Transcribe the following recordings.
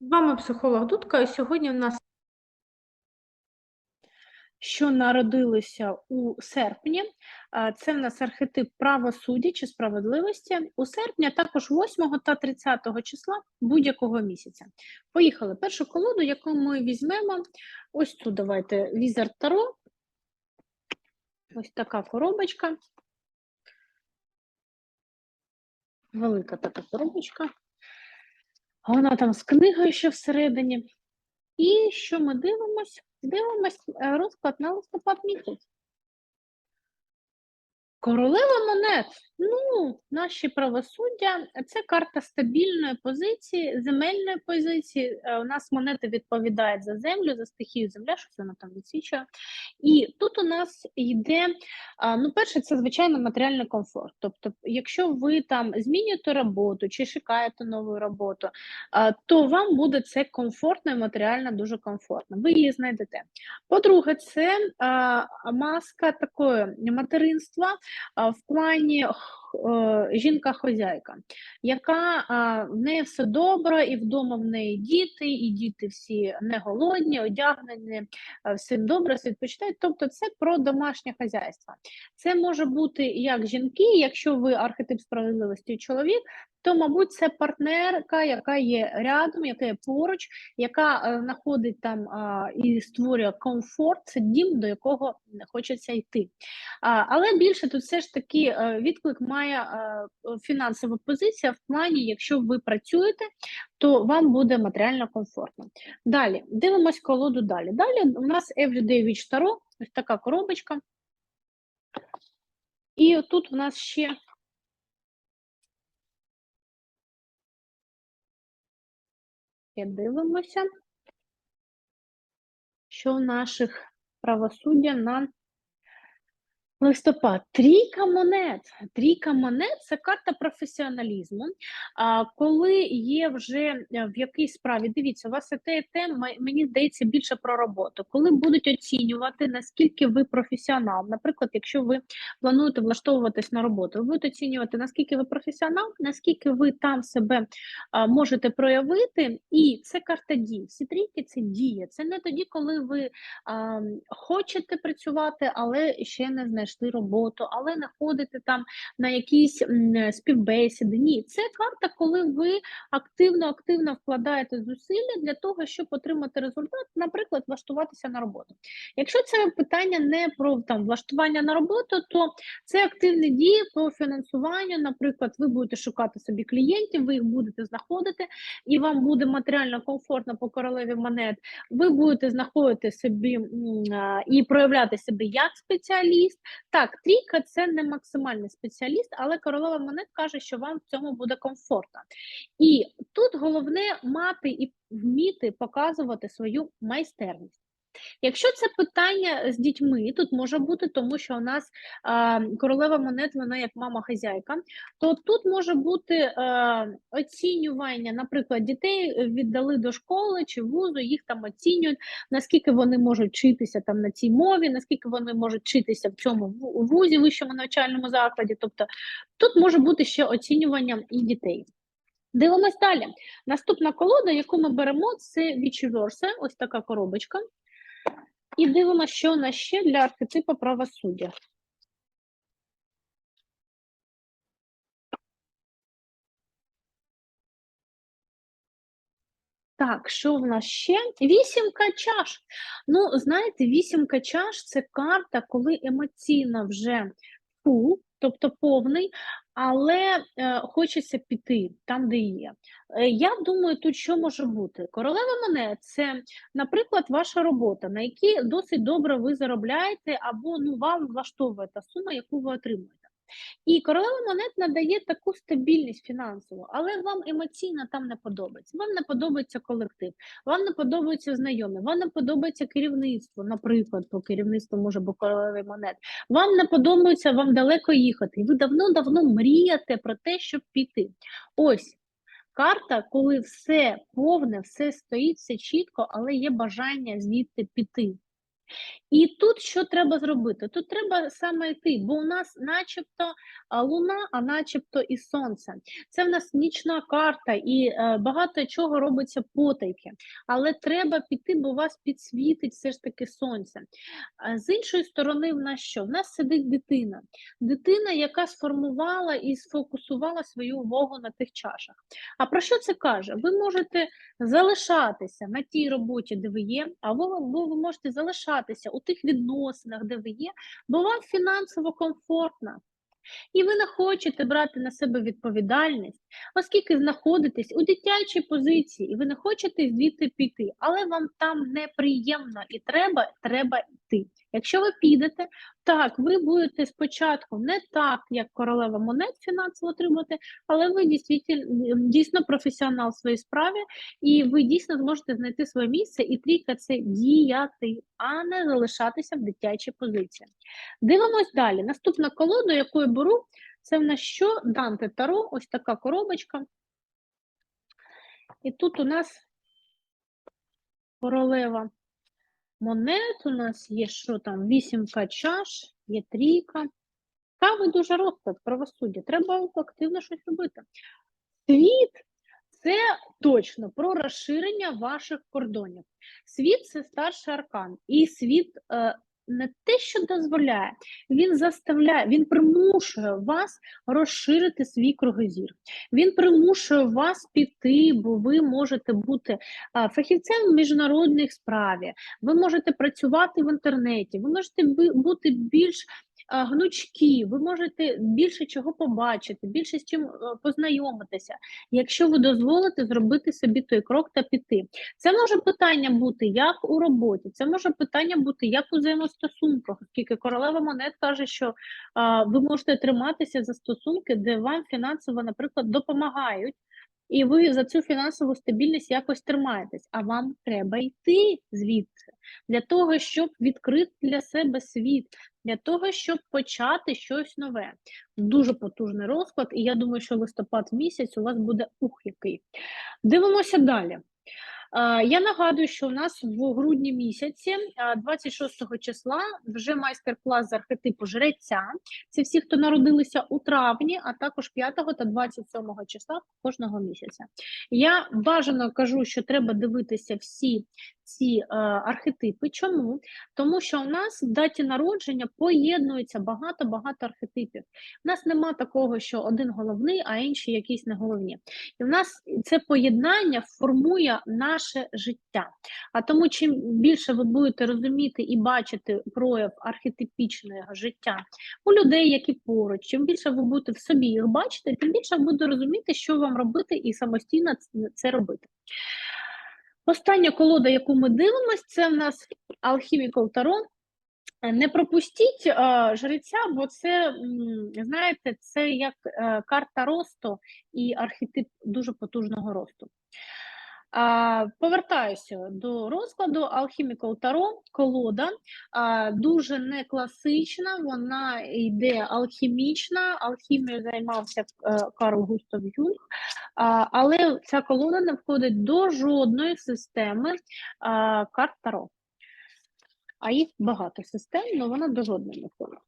З вами психолог Дудка, і сьогодні в нас що народилося у серпні. Це в нас архетип правосуддя чи справедливості. У серпні, а також 8 та 30 числа будь-якого місяця. Поїхали. Першу колоду, яку ми візьмемо, ось тут давайте Візер Таро. Ось така коробочка. Велика така коробочка. Вона там з книгою ще всередині. І що ми дивимось? Дивимось е, розклад на листопад місяць. Королева монет. Ну, наші правосуддя це карта стабільної позиції, земельної позиції. Е, У нас монети відповідають за землю, за стихію земля, що вона там відсвічує. І тут у нас йде, ну, перше, це звичайно матеріальний комфорт. Тобто, якщо ви там змінюєте роботу чи шукаєте нову роботу, то вам буде це комфортно і матеріально дуже комфортно. Ви її знайдете. По-друге, це маска такої материнства в плані жінка-хозяйка, яка в неї все добре, і вдома в неї діти, і діти всі не голодні, одягнені, а, всім добре, все відпочитають. Тобто, це про домашнє хазяйство. Це може бути як жінки, якщо ви архетип справедливості чоловік, то, мабуть, це партнерка, яка є рядом, яка є поруч, яка е, знаходить там і створює комфорт, це дім, до якого хочеться йти. Але більше тут все ж таки е, відклик має е, фінансова позиція в плані, якщо ви працюєте, то вам буде матеріально комфортно. Далі дивимось колоду далі. Далі у нас Everyday Witch Tarot, ось така коробочка. І тут у нас ще дивимося, що в наших правосуддя на листопад. Трійка монет. Трійка монет це карта професіоналізму. А коли є вже е, в якійсь справі, дивіться, у вас те, те, мені здається, більше про роботу. Коли будуть оцінювати, наскільки ви професіонал, наприклад, якщо ви плануєте влаштовуватись на роботу, ви будете оцінювати, наскільки ви професіонал, наскільки ви там себе можете проявити, і це карта дій. Всі трійки це дія. Це не тоді, коли ви а, хочете працювати, але ще не знайшли роботу, але не ходите там на якісь співбесіди. Ні, це карта, коли ви активно активно вкладаєте зусилля для того, щоб отримати результат, наприклад, влаштуватися на роботу. Якщо це питання не про там влаштування на роботу, то це активні дії по фінансуванню. Наприклад, ви будете шукати собі клієнтів, ви їх будете знаходити, і вам буде матеріально комфортно по королеві монет. Ви будете знаходити собі і проявляти себе як спеціаліст. Так, трійка це не максимальний спеціаліст, але королева монет каже, що вам в цьому буде комфортно. І тут головне мати і вміти показувати свою майстерність. Якщо це питання з дітьми, тут може бути, тому що у нас а, королева монет, вона як мама-хазяйка, то тут може бути е, оцінювання, наприклад, дітей віддали до школи чи вузу, їх там оцінюють, наскільки вони можуть вчитися там на цій мові, наскільки вони можуть вчитися в цьому вузі, вищому навчальному закладі. Тобто тут може бути ще оцінювання і дітей. Дивимось далі. Наступна колода, яку ми беремо, це Вічіверсе, ось така коробочка. І дивимося, що у нас ще для архетипу правосуддя. Так, що в нас ще? Вісімка чаш. Ну, знаєте, вісімка чаш це карта, коли емоційно вже фул, тобто повний, але е, хочеться піти там, де є. Е, я думаю, тут що може бути? Королева мене це, наприклад, ваша робота, на якій досить добре ви заробляєте, або ну, вам влаштовує та сума, яку ви отримуєте. І королева монет надає таку стабільність фінансову, але вам емоційно там не подобається. Вам не подобається колектив, вам не подобаються знайомі, вам не подобається керівництво, наприклад, по керівництву може бути королеви монет. Вам не подобається, вам далеко їхати. Ви давно-давно мрієте про те, щоб піти. Ось карта, коли все повне, все стоїть, все чітко, але є бажання звідти піти. І тут що треба зробити? Тут треба саме йти, бо у нас начебто луна, а начебто і сонце. Це в нас нічна карта, і е, багато чого робиться потайки. Але треба піти, бо вас підсвітить все ж таки сонце. З іншої сторони, в нас що? В нас сидить дитина. Дитина, яка сформувала і сфокусувала свою увагу на тих чашах. А про що це каже? Ви можете залишатися на тій роботі, де ви є, або ви, можете залишатися у тих відносинах, де ви є, бо вам фінансово комфортно. І ви не хочете брати на себе відповідальність, оскільки знаходитесь у дитячій позиції, і ви не хочете звідти піти, але вам там неприємно і треба, треба йти. Якщо ви підете, так, ви будете спочатку не так, як королева монет фінансово отримати, але ви дійсно, професіонал в своїй справі, і ви дійсно зможете знайти своє місце, і трійка це діяти, а не залишатися в дитячій позиції. Дивимось далі. Наступна колода, яку я беру, це в нас що? Данте Таро, ось така коробочка. І тут у нас королева монет, у нас є що там, вісімка чаш, є трійка. Кави дуже розклад, правосуддя. Треба активно щось робити. Світ це точно про розширення ваших кордонів. Світ це старший аркан, і світ е, не те, що дозволяє, він заставляє, він примушує вас розширити свій кругозір. Він примушує вас піти, бо ви можете бути фахівцем в міжнародних справі, ви можете працювати в інтернеті, ви можете бути більш гнучкі, ви можете більше чого побачити, більше з чим е, познайомитися, якщо ви дозволите зробити собі той крок та піти. Це може питання бути як у роботі, це може питання бути як у взаємостосунках, оскільки королева монет каже, що а, ви можете триматися за стосунки, де вам фінансово, наприклад, допомагають. І ви за цю фінансову стабільність якось тримаєтесь, а вам треба йти звідси для того, щоб відкрити для себе світ, для того, щоб почати щось нове. Дуже потужний розклад, і я думаю, що листопад місяць у вас буде ух який. Дивимося далі. Я нагадую, що у нас в грудні місяці, 26 числа, вже майстер-клас з архетипу жреця. Це всі, хто народилися у травні, а також 5 та 27 числа кожного місяця. Я бажано кажу, що треба дивитися всі ці е, архетипи. Чому? Тому що у нас в даті народження поєднується багато-багато архетипів. У нас нема такого, що один головний, а інші якісь не головні. І в нас це поєднання формує наше життя. А тому, чим більше ви будете розуміти і бачити прояв архетипічного життя у людей, які поруч, чим більше ви будете в собі їх бачити, тим більше ви будете розуміти, що вам робити, і самостійно це робити. Остання колода, яку ми дивимося, це в нас Alchemical Tarot. Не пропустіть а, жреця, бо це, знаєте, це як е, карта росту і архетип дуже потужного росту. Повертаюся до розкладу Alchemical Tarot, колода дуже не класична, вона йде алхімічна, алхімією займався е, Карл Густав Юнг, але ця колода не входить до жодної системи карт Таро. А їх багато систем, але вона до жодної не входить.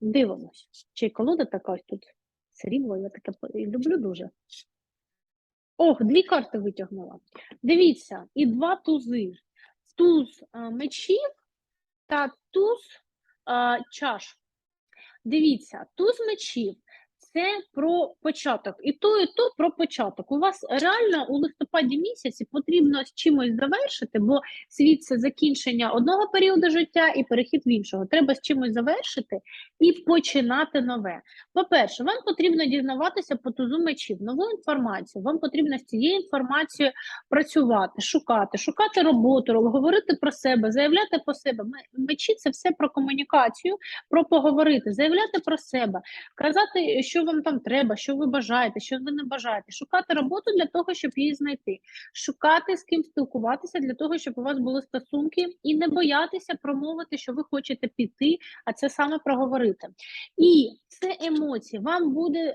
Дивимось, чи колода така ось тут срібло, я таке люблю дуже. Ох, дві карти витягнула. Дивіться, і два тузи. Туз а, мечів та туз а, чаш. Дивіться, туз мечів це про початок. І то, і то про початок. У вас реально у листопаді місяці потрібно з чимось завершити, бо світ це закінчення одного періоду життя і перехід в іншого. Треба з чимось завершити і починати нове. По-перше, вам потрібно дізнаватися по тузу мечів, нову інформацію. Вам потрібно з цією інформацією працювати, шукати, шукати роботу, говорити про себе, заявляти про себе. Мечі це все про комунікацію, про поговорити, заявляти про себе, казати, що вам там треба, що ви бажаєте, що ви не бажаєте, шукати роботу для того, щоб її знайти, шукати з ким спілкуватися для того, щоб у вас були стосунки, і не боятися промовити, що ви хочете піти, а це саме проговорити. І це емоції, вам буде,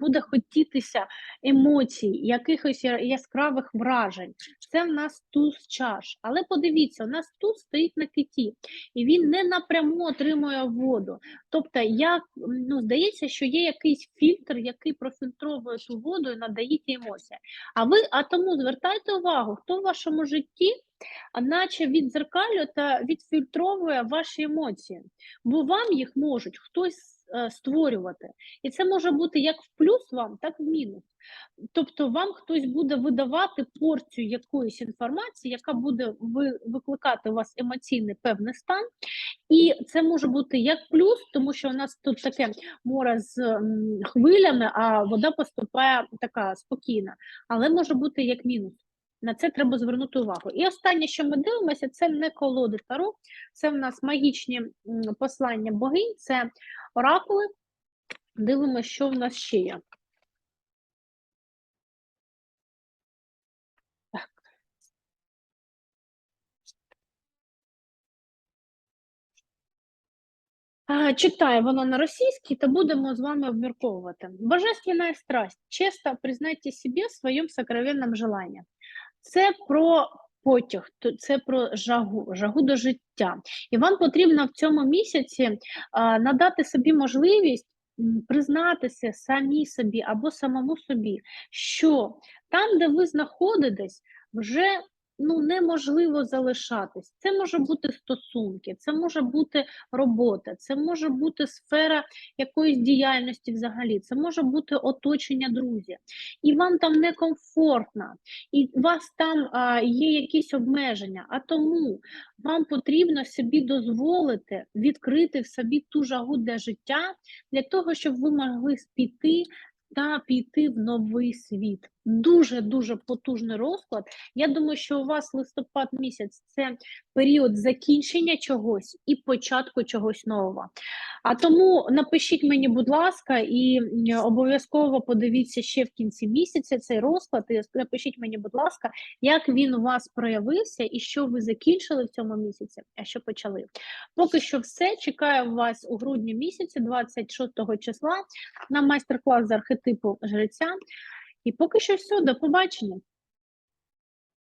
буде хотітися емоцій, якихось яскравих вражень. Це в нас туз чаш. Але подивіться, у нас туз стоїть на киті, і він не напряму отримує воду. Тобто, як ну, здається, що є якийсь фільтр, який профільтровує ту воду і надає ті емоції. А ви, а тому звертайте увагу, хто в вашому житті, наче віддзеркалює та відфільтровує ваші емоції, бо вам їх можуть хтось е, створювати. І це може бути як в плюс вам, так і в мінус. Тобто вам хтось буде видавати порцію якоїсь інформації, яка буде викликати у вас емоційний певний стан, і це може бути як плюс, тому що у нас тут таке море з хвилями, а вода поступає така спокійна, але може бути як мінус. На це треба звернути увагу. І останнє, що ми дивимося, це не колоди Таро, це в нас магічні послання богинь, це оракули. Дивимося, що в нас ще є. Так. А, Читає вона на російській, та будемо з вами обмірковувати. Божественная страсть. Чесно признайте себе в своєму желанні. Це про потяг, це про жагу, жагу до життя. І вам потрібно в цьому місяці надати собі можливість признатися самі собі або самому собі, що там, де ви знаходитесь, вже ну, неможливо залишатись. Це може бути стосунки, це може бути робота, це може бути сфера якоїсь діяльності взагалі, це може бути оточення друзів. І вам там некомфортно, і у вас там а, є якісь обмеження, а тому вам потрібно собі дозволити відкрити в собі ту жагу для життя, для того, щоб ви могли піти та піти в новий світ. Дуже дуже потужний розклад. Я думаю, що у вас листопад місяць це період закінчення чогось і початку чогось нового. А тому напишіть мені, будь ласка, і обов'язково подивіться ще в кінці місяця цей розклад. І напишіть мені, будь ласка, як він у вас проявився і що ви закінчили в цьому місяці, а що почали. Поки що все. Чекаю вас у грудні місяці, 26 числа, на майстер-клас з архетипу жреця. І поки що все, до побачення.